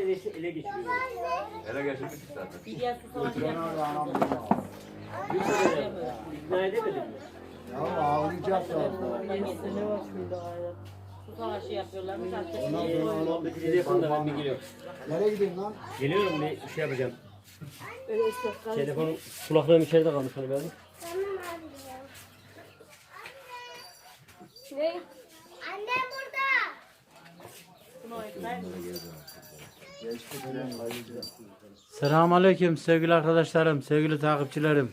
ele geçiriyor. Ele geçirmiştik zaten. Bir sefer ikna edemedim mi? Ya ağlayacak da. Su savaşı yapıyorlarmış. Artık Ondan sonra Bir de yakın da ben bir geliyorum. Nereye gideyim lan? Geliyorum bir şey yapacağım. Telefonum kulaklığım içeride kalmış hani benim. Ne? Anne burada. Kayacak. Selamünaleyküm sevgili arkadaşlarım, sevgili takipçilerim.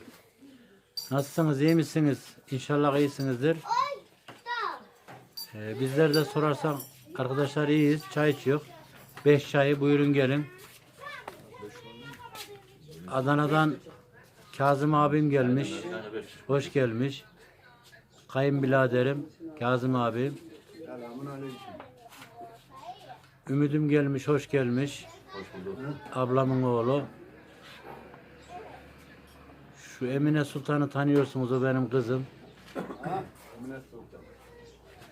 Nasılsınız, iyi misiniz? İnşallah iyisinizdir. Ee, bizler de sorarsak arkadaşlar iyiyiz, çay içiyor. Beş çayı buyurun gelin. Adana'dan Kazım abim gelmiş, hoş gelmiş. Kayınbiraderim Kazım abim. Selamun aleyküm. Ümidim gelmiş, hoş gelmiş. Hoş bulduk. Ablamın oğlu. Şu Emine Sultan'ı tanıyorsunuz o benim kızım. Emine Sultan.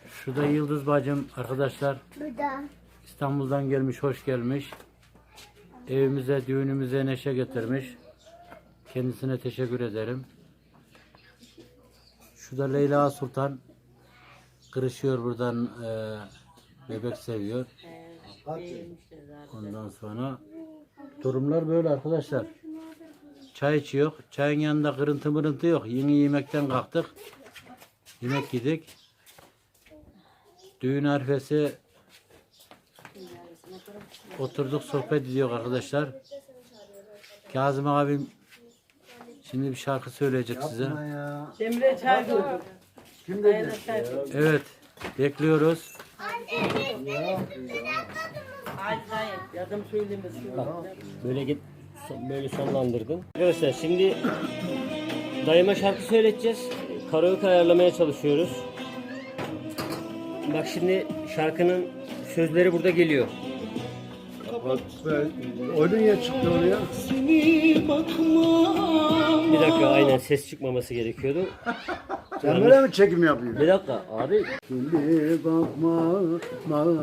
Şu da Yıldız bacım arkadaşlar. Burada. İstanbul'dan gelmiş, hoş gelmiş. Evimize, düğünümüze neşe getirmiş. Kendisine teşekkür ederim. Şu da Leyla Sultan. Kırışıyor buradan eee, bebek seviyor. Ondan sonra durumlar böyle arkadaşlar. Çay içiyor. Çayın yanında kırıntı mırıntı yok. Yeni yemekten kalktık. Yemek yedik. Düğün arifesi oturduk sohbet ediyor arkadaşlar. Kazım abim şimdi bir şarkı söyleyecek size. Yapma ya. Emre çay. Kim dedi? Evet. Bekliyoruz. Hayır Yardım söyleyeyim. Böyle git böyle sonlandırdın. Arkadaşlar şimdi dayıma şarkı söyleteceğiz. Karaoke ayarlamaya çalışıyoruz. Bak şimdi şarkının sözleri burada geliyor. Bak be. O niye çıktı oraya? Bir dakika aynen ses çıkmaması gerekiyordu. Sen böyle mi çekim yapıyorsun? Bir dakika abi Şimdi bakma mavi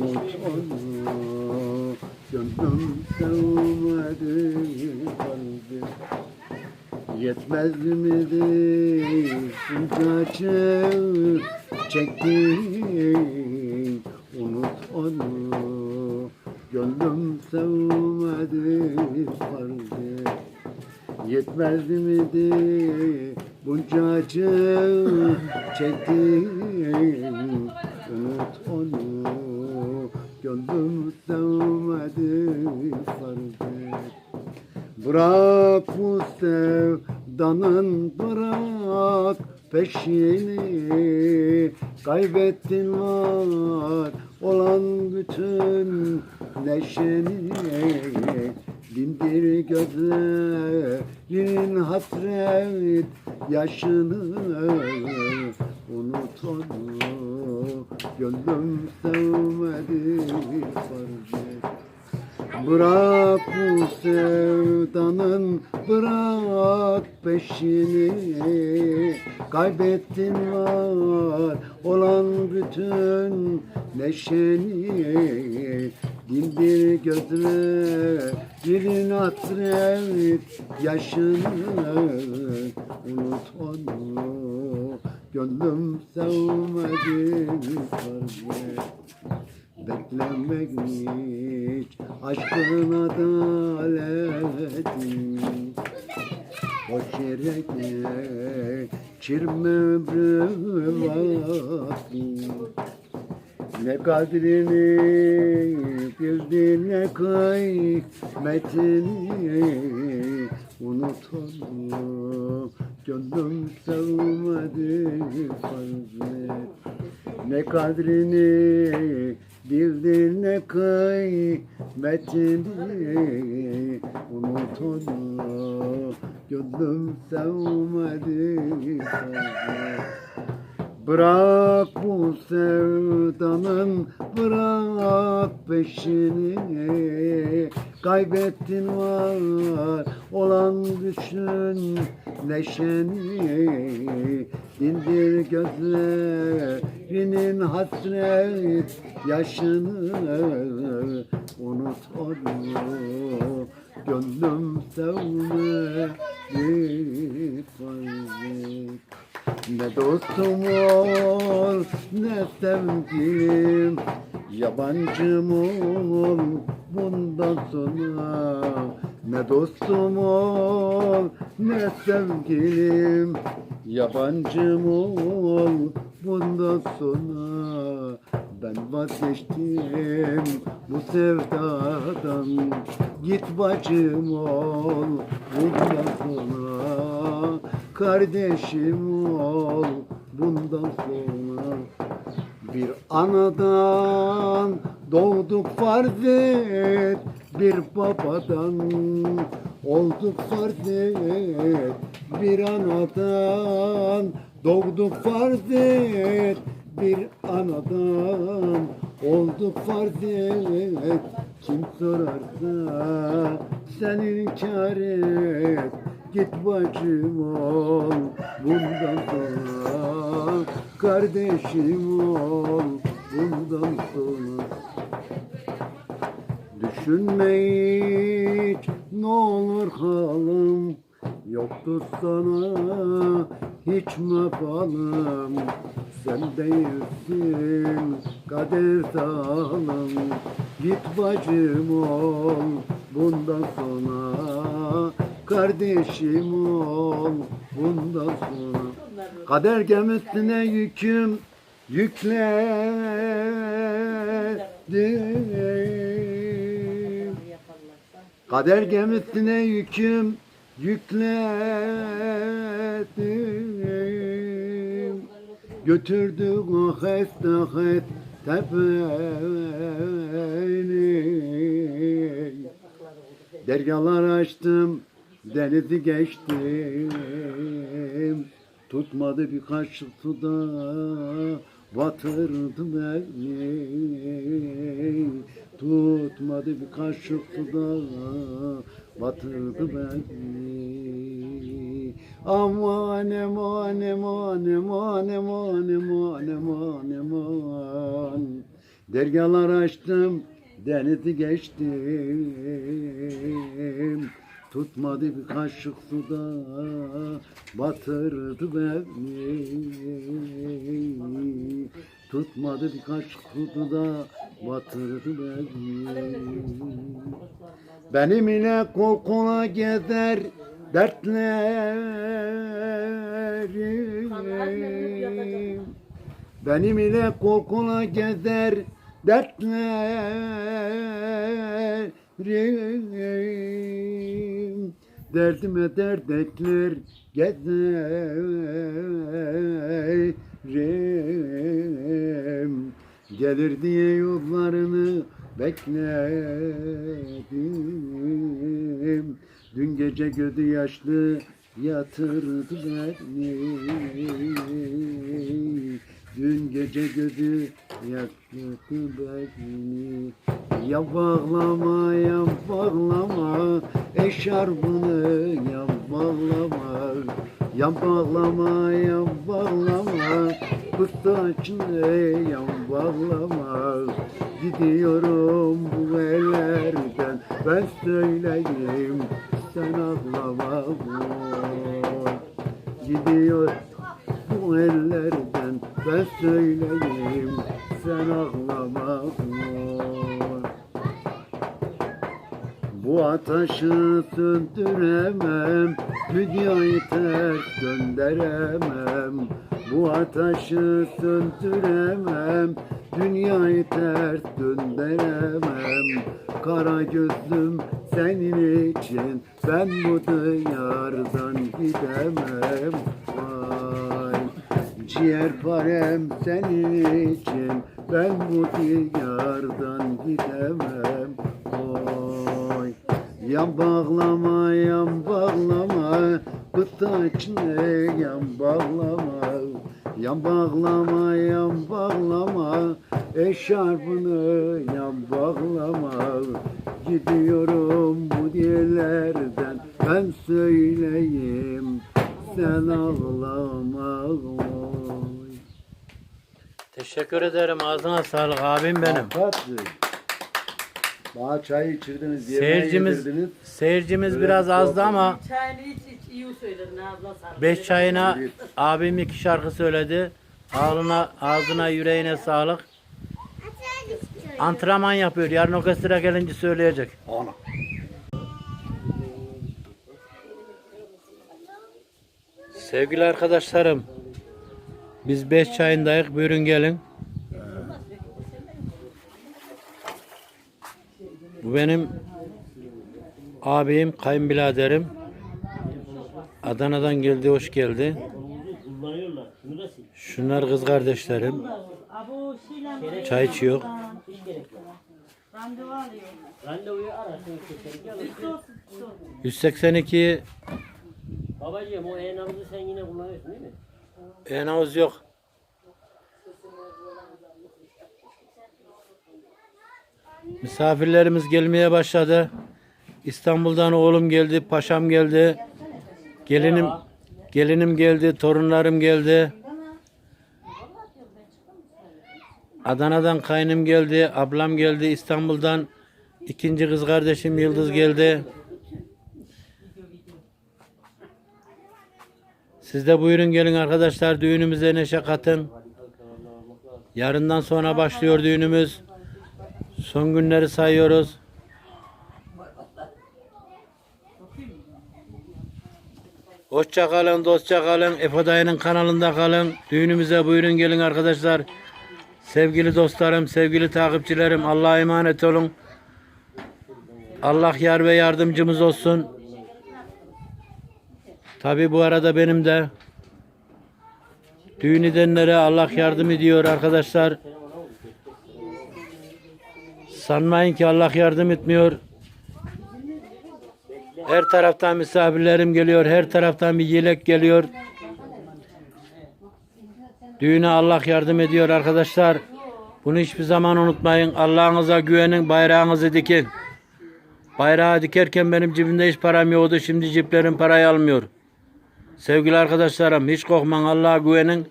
Onu Gönlüm sevmedi kalbi Yetmez midir bunca çektin Unut onu. Gönlüm sevmedi kalbi Yetmez miydi bunca acı çektim Kaybettin var. Olan bütün neşeni Dindir gözlerin hasret yaşını Unut onu gönlüm sevmedi. Fark Bırak bu sevdanın bırak peşini. Kaybettin var olan bütün neşeni. Dindir gözlerin hasret yaşını. Unut onu gönlüm sevmedi. fark Beklemek hiç aşkın adaleti Boş yere geçirme ömrü vakti Ne kadrini bildin ne kıymetini Unut onu gönlüm sevmedi fazla ne kadrini bildin ne kıymetini Unut onu gönlüm sevmedi Bırak bu sevdanın bırak peşini Kaybettin var olan düşün neşeni. Dindir gözlerinin hasret yaşını. Unut onu gönlüm sevmedi fazla. Ne dostum ol ne sevgilim Yabancım ol bundan sonra Ne dostum ol ne sevgilim. Yabancım ol bundan sonra Ben vazgeçtim bu sevdadan. Git bacım ol bundan sonra Kardeşim ol bundan sonra Bir anadan doğduk farz et Bir babadan olduk farz et. Bir anadan doğduk farz et Bir anadan olduk farz et. Kim sorarsa sen inkar et Git bacım ol bundan sonra Kardeşim ol bundan sonra. Düşünme hiç ne olur halim Yoktur sana hiç mefalım. Sen değilsin kader zalim Git bacım ol bundan sonra Kardeşim ol bundan sonra. Kader gemisine yüküm? Yükledim. Kader gemisine yüküm? Yükledim. Götürdü ahet ahet tepeni. Deryalar açtım, denizi geçtim Tutmadı bir kaşık suda batırdı beni Tutmadı bir kaşık suda batırdı beni Aman aman aman aman aman aman aman aman. Deryalar açtım, denizi geçtim Tutmadı bir kaşık suda batırdı beni. Tutmadı bir kaşık suda batırdı beni. Benim ile kol kola gezer dertlerim. Benim ile kol kola gezer dertlerim Derdime dert ekler gezerim Gelir diye yollarını bekledim. Dün gece gözü yaşlı yatırdı beni Dün gece gözü yaktı beni Ya bağlama. Ya bağlama Eşarbını ya bağlama. Ya bağlama ya bağlama Kıstaçını ya bağlama Gidiyorum bu ellerden. Ben söyleyeyim sen ağlama. Gidiyor bu ellerden ben söyleyeyim sen ağlama. Vay. Bu ateşi söndüremem Dünyayı ters gönderemem. Bu ateşi söndüremem Dünyayı ters döndüremem. Kara gözlüm senin için Ben bu diyardan gidemem. Vay Ciğerparem senin için Ben bu diyardan gidemem. Oy Yan bağlama yan bağlama Kıtaçne yan bağlama? Yan bağlama yan bağlama Eşarpını yan bağlama. Gidiyorum bu dillerden Ben söyleyeyim Sen ağlama oy. Teşekkür ederim. Ağzına sağlık abim benim. Tatlı. Bana çay içirdiniz, yemeği Seyircimiz yedirdiniz. seyircimiz Böyle biraz azdı ama Çayını iç iç iyi söyledin ağzına sağlık. beş çayına abim iki şarkı söyledi. Ağzına, ağzına yüreğine sağlık. Antrenman yapıyor. Yarın orkestra gelince söyleyecek. Ana. Sevgili arkadaşlarım, biz beş çayındayız. Buyurun gelin. Bu benim abim, kayınbiraderim. Adana'dan geldi, hoş geldi. Şunlar kız kardeşlerim. Çay içiyor. randevu alıyor. Randevuyu ara. Seni keserim. Gel. Sus sus. 182 Babacığım o e-nabızı sen yine kullanıyorsun değil mi? Enavuz yok. Misafirlerimiz gelmeye başladı. İstanbul'dan oğlum geldi, paşam geldi. Gelinim gelinim geldi, torunlarım geldi. Adana'dan kaynım geldi, ablam geldi, İstanbul'dan ikinci kız kardeşim Yıldız geldi. Siz de buyurun gelin arkadaşlar düğünümüze neşe katın. Yarından sonra başlıyor düğünümüz. Son günleri sayıyoruz. Hoşça kalın, dostça kalın. Efe dayının kanalında kalın. Düğünümüze buyurun gelin arkadaşlar. Sevgili dostlarım, sevgili takipçilerim Allah'a emanet olun. Allah yar ve yardımcımız olsun. Tabi bu arada benim de düğün edenlere Allah yardım ediyor arkadaşlar. Sanmayın ki Allah yardım etmiyor. Her taraftan misafirlerim geliyor. Her taraftan bir yelek geliyor. Düğüne Allah yardım ediyor arkadaşlar. Bunu hiçbir zaman unutmayın. Allah'ınıza güvenin, bayrağınızı dikin. Bayrağı dikerken benim cebimde hiç param yoktu. Şimdi ciplerim parayı almıyor. Sevgili arkadaşlarım hiç korkmayın Allah'a güvenin.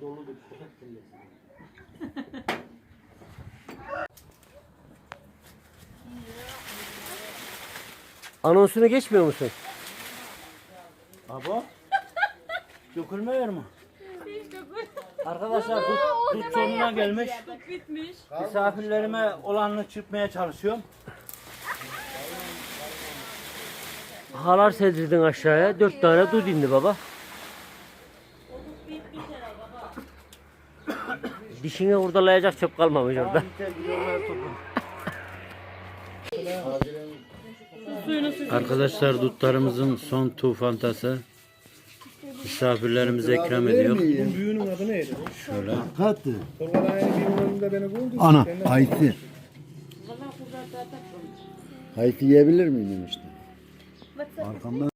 Anonsunu geçmiyor musun? Abo. Dökülmüyor mu? Arkadaşlar tut, tut sonuna gelmiş. Misafirlerime olanını çırpmaya çalışıyorum. Halar serdirdin aşağıya. Dört tane dud indi baba. Dişini hurdalayacak çöp kalmamış orada. Arkadaşlar dutlarımızın son tufantası. Misafirlerimize ikram ediyor. Büyüğünün adı neydi? Şöyle. Buldu. Ana, Hayti. Hayti yiyebilir miyim işte? Arkamdan